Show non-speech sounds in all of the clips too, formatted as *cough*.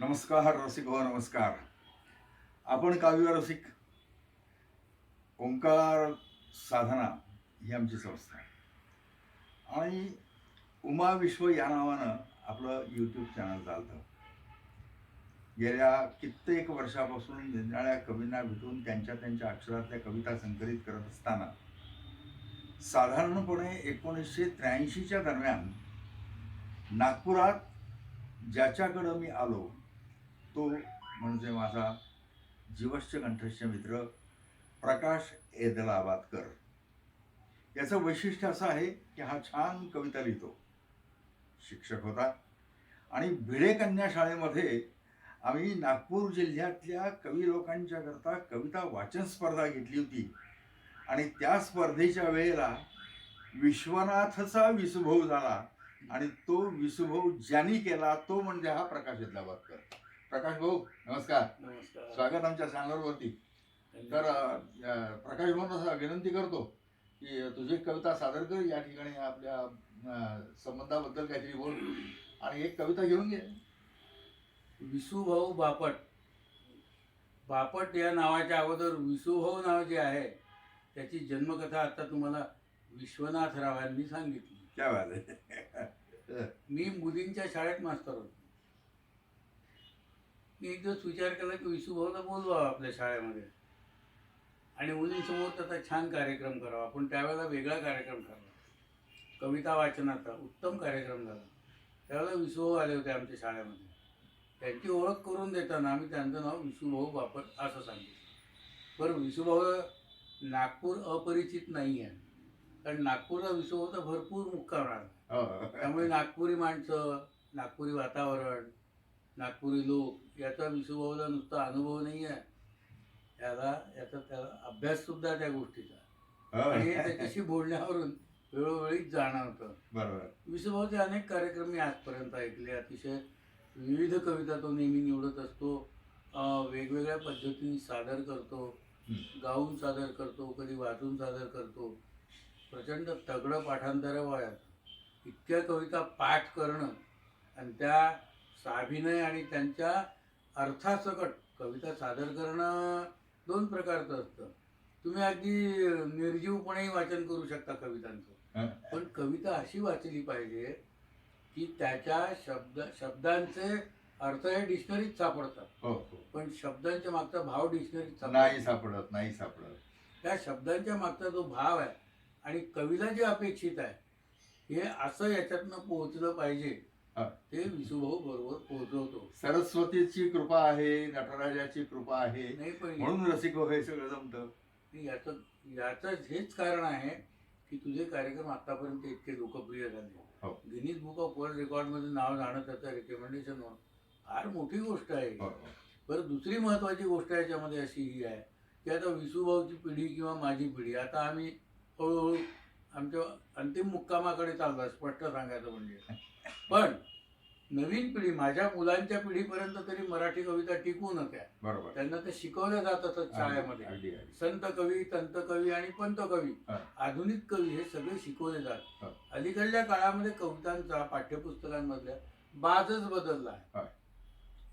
नमस्कार रसिक हो नमस्कार. आपण काव्य रसिक ओंकार साधना ही आमची संस्था आहे. आणि उमा विश्व या नावानं आपलं यूट्यूब चॅनल चालतं. गेल्या कित्येक वर्षापासून निरनिराळ्या कवींना भेटून त्यांच्या त्यांच्या अक्षरातल्या कविता संकलित करत असताना साधारणपणे एकोणीसशे त्र्याऐंशीच्या दरम्यान नागपुरात ज्याच्याकडं मी आलो तो म्हणजे माझा जीवश्च कंठस्य मित्र प्रकाश एदलाबादकर. याचं वैशिष्ट्य असं आहे की हा छान कविता लिहितो. शिक्षक होता आणि भिडे कन्या शाळेमध्ये आम्ही नागपूर जिल्ह्यातल्या कवी लोकांच्या करता कविता वाचन स्पर्धा घेतली होती. आणि त्या स्पर्धेच्या वेळेला विश्वनाथचा विसुभव झाला आणि तो विसुभव ज्यांनी केला तो म्हणजे हा प्रकाश एदलाबादकर. प्रकाश भाऊ नमस्कार. नमस्कार. स्वागत आमच्या चॅनलवरती. तर अ, प्रकाश भाऊंना विनंती करतो की तुझी एक कविता सादर कर या ठिकाणी आपल्या अ, संबंधाबद्दल काहीतरी बोल. आणि एक कविता घेऊन घे. विसूभाऊ बापट. बापट या नावाच्या अगोदर विसूभाऊ नाव जे आहे त्याची जन्मकथा आता तुम्हाला विश्वनाथ रावांनी सांगितली. क्या बात आहे. मी मुलींच्या शाळेत मास्तर होतो. मी एक दिवस विचार केला की विसूभाऊला बोलवावं आपल्या शाळेमध्ये. आणि मुलींसमोर त्याचा छान कार्यक्रम करावा. आपण त्यावेळेला वेगळा कार्यक्रम ठरला. कविता वाचनाचा उत्तम कार्यक्रम झाला. त्यावेळेला विसूभाऊ आले होते आमच्या शाळेमध्ये. त्यांची ओळख करून देताना आम्ही त्यांचं नाव विसूभाऊ बापट असं सांगितलं. बरं विसूभाऊ नागपूर अपरिचित नाही आहे कारण नागपूरला विसूभाऊचा भरपूर मुक्काम राहणार हो. त्यामुळे नागपुरी माणसं नागपुरी वातावरण नागपुरी लोक याचा विसुभाऊला नुसता अनुभव नाही आहे. याला याचा त्याला अभ्यास सुद्धा त्या गोष्टीचा. हो. आणि त्याच्याशी बोलण्यावरून वेळोवेळी जाणवतं बरोबर. विसुभाऊचे अनेक कार्यक्रम मी आजपर्यंत ऐकले. अतिशय विविध कविता तो नेहमी निवडत असतो. वेगवेगळ्या पद्धतीने सादर करतो. गाऊन सादर करतो कधी वाचून सादर करतो. प्रचंड तगडं पाठांतर वयात. इतक्या कविता पाठ करणं आणि त्या साभिनय आणि त्यांच्या अर्थासकट कविता सादर करणं दोन प्रकारचं असतं. तुम्ही अगदी निर्जीवपणेही वाचन करू शकता कवितांचं. पण कविता अशी वाचली पाहिजे की त्याच्या शब्द शब्दांचे अर्थ हे डिक्शनरीत सापडतात. हो हो. पण शब्दांच्या मागचा भाव डिक्शनरीत नाही सापडत नाही सापडत. त्या शब्दांच्या मागचा जो भाव आहे आणि कवीला जे अपेक्षित आहे हे असं याच्यातनं पोहोचलं पाहिजे. ते विसुभाऊ बरोबर पोहोचवतो. सरस्वतीची कृपा आहे नटराजाची कृपा आहे. नाही पण म्हणून रसिक हो सगळं जमतं. याचं याचं हेच कारण आहे की तुझे कार्यक्रम आतापर्यंत इतके लोकप्रिय झाले. गिनीज बुक ऑफ वर्ल्ड रेकॉर्डमध्ये नाव जाणं त्याचं रेकमेंडेशन होणं फार मोठी गोष्ट आहे. हो, हो. बरं दुसरी महत्त्वाची गोष्ट याच्यामध्ये अशी ही आहे की आता विसूभाऊची पिढी किंवा माझी पिढी आता आम्ही हळूहळू आमच्या अंतिम मुक्कामाकडे चाललो स्पष्ट सांगायचं म्हणजे. पण नवीन पिढी माझ्या मुलांच्या पिढीपर्यंत तरी मराठी कविता टिकून होत्या बरोबर त्यांना ते शिकवल्या जात असत शाळेमध्ये अगदी अगदी संत कवी तंत कवी आणि पंत कवी हा. आधुनिक कवी हे सगळे शिकवले जात. अलीकडच्या काळामध्ये कवितांचा पाठ्यपुस्तकांमधल्या बाजच बदलला हा. आहे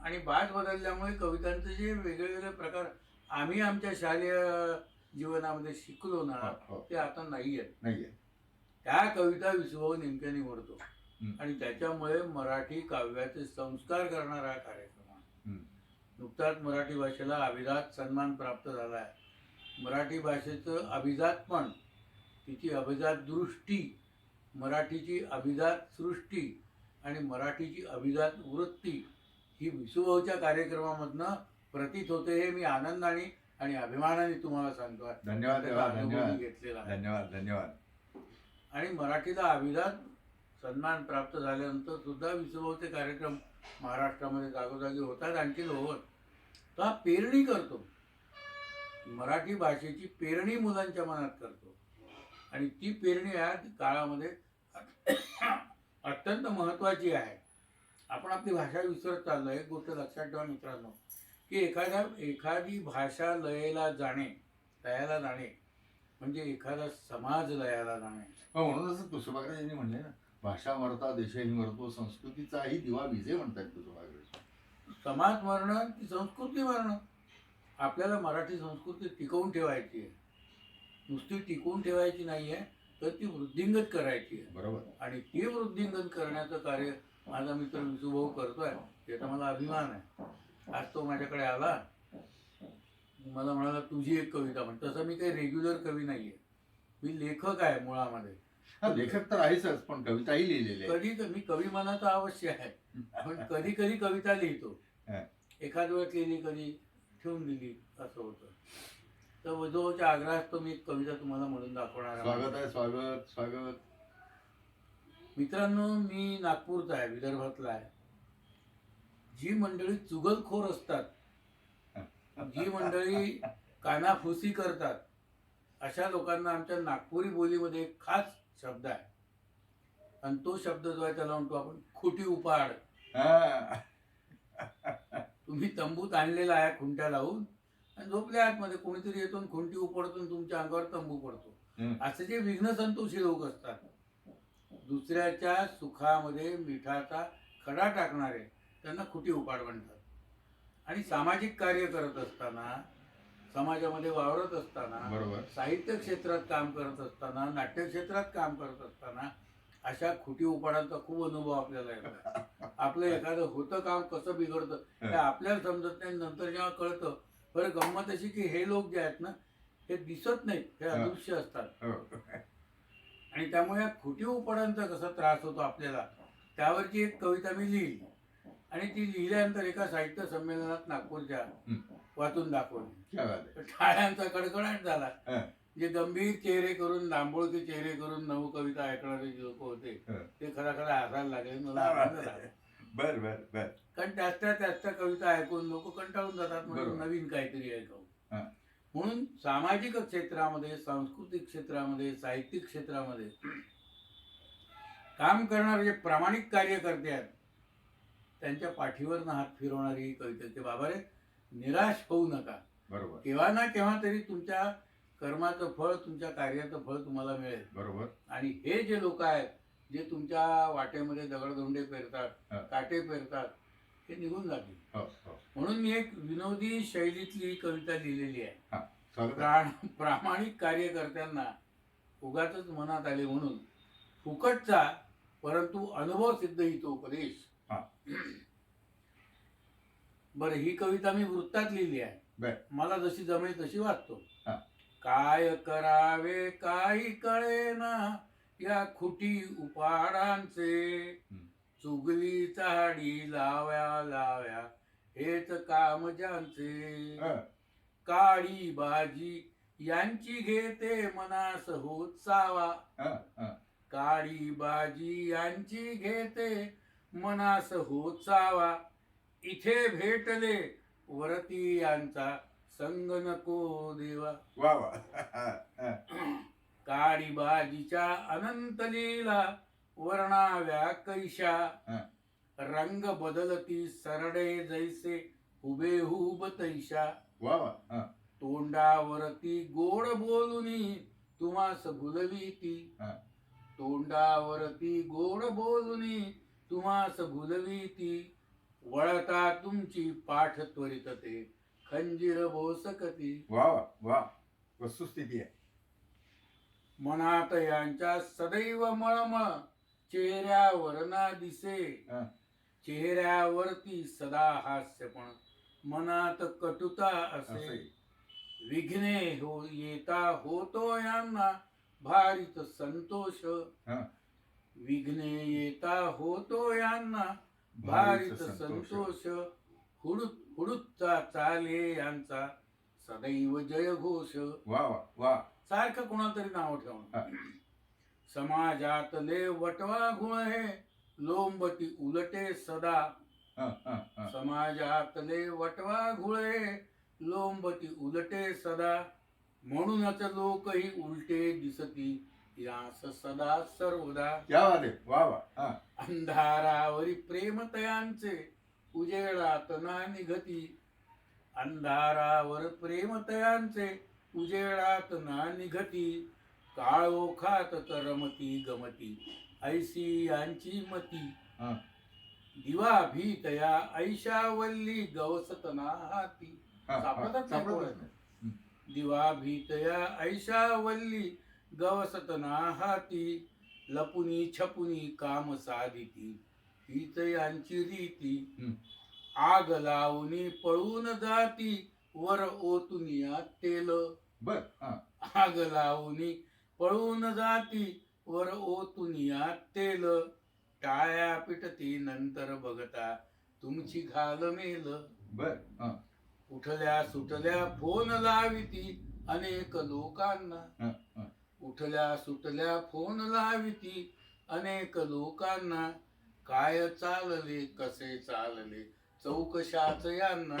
आणि बाज बदलल्यामुळे कवितांचे जे वेगळे वेगळे प्रकार आम्ही आमच्या शालेय जीवनामध्ये शिकलो ना हो, हो. ते आता नाही आहेत नाहीये त्या कविता विसभाऊ नेमक्या निवडतो. आणि त्याच्यामुळे मराठी काव्याचे संस्कार करणारा हा कार्यक्रम आहे. नुकताच मराठी भाषेला अभिजात सन्मान प्राप्त झाला आहे. मराठी भाषेचं अभिजातपण तिची अभिजात दृष्टी मराठीची अभिजात सृष्टी आणि मराठीची अभिजात वृत्ती ही विसुभाऊच्या कार्यक्रमामधनं प्रतीत होते हे मी आनंदाने आणि अभिमानाने तुम्हाला सांगतो. धन्यवाद घेतलेला धन्यवाद धन्यवाद. आणि मराठीला अभिजात सन्मान प्राप्त झाल्यानंतर सुद्धा विसुभाऊचे कार्यक्रम महाराष्ट्रामध्ये जागोजागी होतात आणखी होत तो हा पेरणी करतो. मराठी भाषेची पेरणी मुलांच्या मनात करतो. आणि ती पेरणी या काळामध्ये अत्यंत महत्त्वाची आहे. आपण आपली भाषा विसरत चाललो एक गोष्ट लक्षात ठेवा मित्रांनो की एखाद्या एखादी भाषा लयला जाणे लयाला जाणे म्हणजे एखादा समाज लयाला जाणे. म्हणून म्हणूनच कुसुमाग्रज यांनी म्हणले ना भाषा मरता देशही मरतो संस्कृतीचाही दिवा विजे म्हणतात कुसुमाग्रज समाज मरणं ती संस्कृती मरणं? आपल्याला मराठी संस्कृती टिकवून ठेवायची आहे. नुसती टिकवून ठेवायची नाही आहे तर ती वृद्धिंगत करायची आहे. बरोबर. आणि ती वृद्धिंगत करण्याचं कार्य माझा मित्र विसुभाऊ करतोय याचा मला अभिमान आहे. आज तो माझ्याकडे आला. मला म्हणाला तुझी एक कविता म्हण. तसं मी काही रेग्युलर कवी नाहीये. मी लेखक आहे मुळामध्ये. हा लेखक तर आहेच पण कविताही लिहिलेली आहे कधी मी कवी मनाचा अवश्य आहे. पण *laughs* कधी कधी कविता लिहितो. हा. एखाद वेळेस लिहिली कधी ठेवून दिली असं होतं. तर वधूच्या आग्रहात तो मी एक कविता तुम्हाला म्हणून दाखवणार आहे. स्वागत आहे स्वागत स्वागत. मित्रांनो मी नागपूरचा आहे विदर्भातला आहे. जी मंडळी चुगलखोर असतात जी मंडळी कानाफुसी करतात अशा लोकांना आमच्या नागपुरी बोलीमध्ये एक खास शब्द आहे आणि तो शब्द जो आहे त्याला म्हणतो आपण खुटी उपाड हा. तुम्ही तंबूत आणलेला आहे खुंट्या लावून आणि झोपले आतमध्ये कोणीतरी येतो खुंटी उपडतो तुमच्या अंगावर तंबू पडतो. असे जे विघ्न संतोषी लोक असतात दुसऱ्याच्या सुखामध्ये मिठाचा खडा टाकणारे त्यांना खुटी उपाड म्हणतात आणि सामाजिक कार्य करत असताना समाजामध्ये वावरत असताना बरोबर. साहित्य क्षेत्रात काम करत असताना नाट्य क्षेत्रात काम करत असताना अशा खुटी उपाडांचा खूप अनुभव आपल्याला येतो आपलं एखादं होतं काम कसं बिघडतं हे आपल्याला समजत नाही. नंतर जेव्हा कळतं बरं गंमत अशी की हे लोक जे आहेत ना हे दिसत नाहीत हे. अदृश्य असतात. हो. आणि त्यामुळे या खुटी उपाडांचा कसा त्रास होतो आपल्याला त्यावरची एक कविता मी लिहिली. आणि ती लिहिल्यानंतर एका साहित्य संमेलनात नागपूरच्या. वाचून दाखवली टाळ्यांचा कडकडाट झाला. जे गंभीर चेहरे करून दांबोळके चेहरे करून नव कविता ऐकणारे जे लोक होते. ते खरा खरा हसायला लागले मला आनंद झाला. बर बर बर कारण त्याच त्या त्याच त्या कविता ऐकून लोक कंटाळून जातात म्हणून. नवीन काहीतरी ऐकावं हा. म्हणून सामाजिक क्षेत्रामध्ये सांस्कृतिक क्षेत्रामध्ये साहित्यिक क्षेत्रामध्ये काम करणारे जे प्रामाणिक कार्यकर्ते आहेत त्यांच्या पाठीवर हात फिरवणारी कविता. ते बाबा रे निराश होऊ नका. बरोबर. केव्हा ना केव्हा तरी तुमच्या कर्माचं फळ तुमच्या कार्याचं फळ तुम्हाला मिळेल. बरोबर. आणि हे जे लोक आहेत जे तुमच्या वाटेमध्ये दगडधोंडे पेरतात. काटे पेरतात हे निघून जातील. हो हो. म्हणून मी एक विनोदी शैलीतली ही कविता लिहिलेली आहे. प्रामाणिक कार्यकर्त्यांना उगाच मनात आले म्हणून फुकटचा परंतु अनुभव सिद्ध ही तो उपदेश. बरं ही कविता मी वृत्तात लिहिली आहे बर. मला जशी जमेल तशी वाचतो हा. काय करावे काही कळेना या खुटी उपाडांचे. चुगली चाडी लाव्या लाव्या हेच काम ज्यांचे. काळी बाजी यांची घेते मनास होत सावा. काळी बाजी यांची घेते मनास होत सावा इथे भेटले वरती यांचा संग नको देवा वा वा *laughs* हं. काळी बाजीच्या अनंत लीला वर्णाव्या कैशा. रंग बदलती सरडे जैसे हुबेहूब तैशा वा वा. तोंडावरती गोड बोलुनी तुम्हास भुलवी ती. तोंडावरती गोड बोलुनी तुम्हास भुलवी ती वळता तुमची पाठ त्वरित ते. खंजीर बोसकती वा वा वस्तुस्थिती आहे. मनात यांच्या सदैव मळमळ चेहऱ्यावर ना दिसे. हा. चेहऱ्यावरती सदा हास्य पण मनात कटुता असे. विघ्ने हो येता होतो यांना भारीत संतोष. हा. विघ्ने येता होतो यांना भारीत संतोष हुडूत हुडूतचा चाले यांचा सदैव जय घोष वा वा वा. सारखं कोणाला तरी नाव हा. ठेवणं समाजातले वटवा गुण हे लोंबती उलटे सदा. हं, हं, हं. समाजातले वटवा घुळे लोंबती उलटे सदा. म्हणूनच लोकही उलटे दिसती. यास सदा सर्वदा क्या आहे वा वा हं. अंधारावरी प्रेमतयांचे उजेडात ना निघती अंधारावर प्रेमतयांचे उजेडात ना निघती काळोखात तर रमती गमती ऐसी यांची मती हं. दिवा भीतया ऐशावल्ली गवसतना हाती हा, हा, नाही कोणाला. नाही. दिवा भीतया ऐशावल्ली गवसतना हाती लपुनी छपुनी काम साधिती. हीच यांची रीती. आग लावणी पळून जाती वर ओतुनिया तेल बर आग लावणी पळून जाती वर ओतुनिया तेल टाळ्या पिटती नंतर बघता तुमची घाल मेल. बर उठल्या सुटल्या फोन लाविती अनेक लोकांना. उठल्या सुटल्या फोन लाविती अनेक लोकांना काय चालले कसे चालले चौकशाच यांना.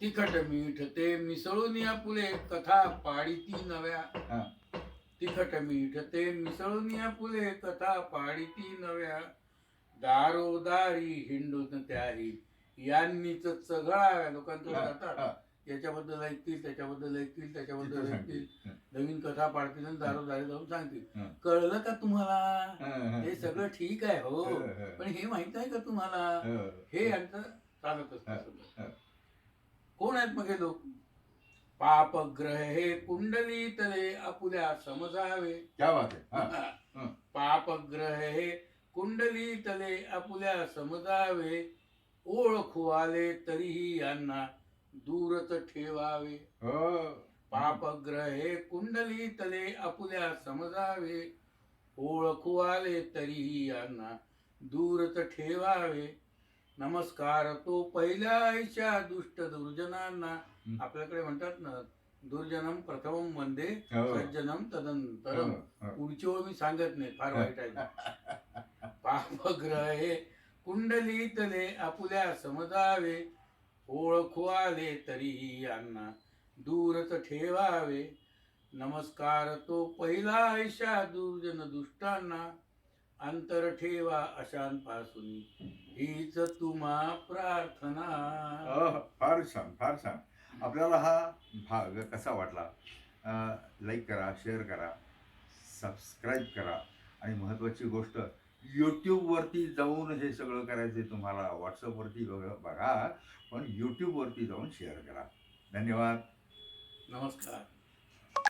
तिखट मीठ ते मिसळून या पुले कथा पाडिती नव्या. तिखट मीठ ते मिसळून या पुले कथा पाडिती नव्या दारोदारी हिंडून त्याही यांनीच चघळाव्या लोकांचं जातात. याच्याबद्दल ऐकतील त्याच्याबद्दल ऐकतील त्याच्याबद्दल ऐकतील. नवीन कथा पाडतील आणि दारोदारी जाऊन सांगतील. कळलं का तुम्हाला? हा, सगळं ठीक आहे हो. पण हे माहीत आहे का तुम्हाला? हा. यांचं चालत असतं. कोण आहेत मग हे लोक? पापग्रह हे कुंडली तले आपुल्या समजावे. क्या बात आहे. हा. हा. पापग्रह हे कुंडली तले आपुल्या समजावे. ओळखू आले तरीही यांना दूरच ठेवावे. हो. पापग्रह कुंडली तले आपुल्या समजावे. ओळखू आले तरीही यांना दूरच ठेवावे. नमस्कार तो पहिल्या आईच्या दुष्ट दुर्जनांना. आपल्याकडे म्हणतात ना दुर्जनम प्रथमम वंदे हो. सज्जनम तदंतरम हो. पुढची ओळ मी सांगत नाही फार वाईट आहे *laughs* पापग्रह हे कुंडलीतले आपुल्या समजावे. ओळखू आले तरीही यांना दूरच ठेवावे. नमस्कार तो पहिला ऐशा दुर्जन दुष्टांना. अंतर ठेवा अशांपासून. हीच तुम्हा प्रार्थना. फार छान फार छान. आपल्याला हा भाग कसा वाटला? लाईक करा शेअर करा सबस्क्राईब करा. आणि महत्त्वाची गोष्ट यूट्यूबवरती जाऊन हे सगळं करायचं तुम्हाला. व्हॉट्सअपवरती बघा बघा. पण यूट्यूबवरती जाऊन शेअर करा. धन्यवाद. नमस्कार.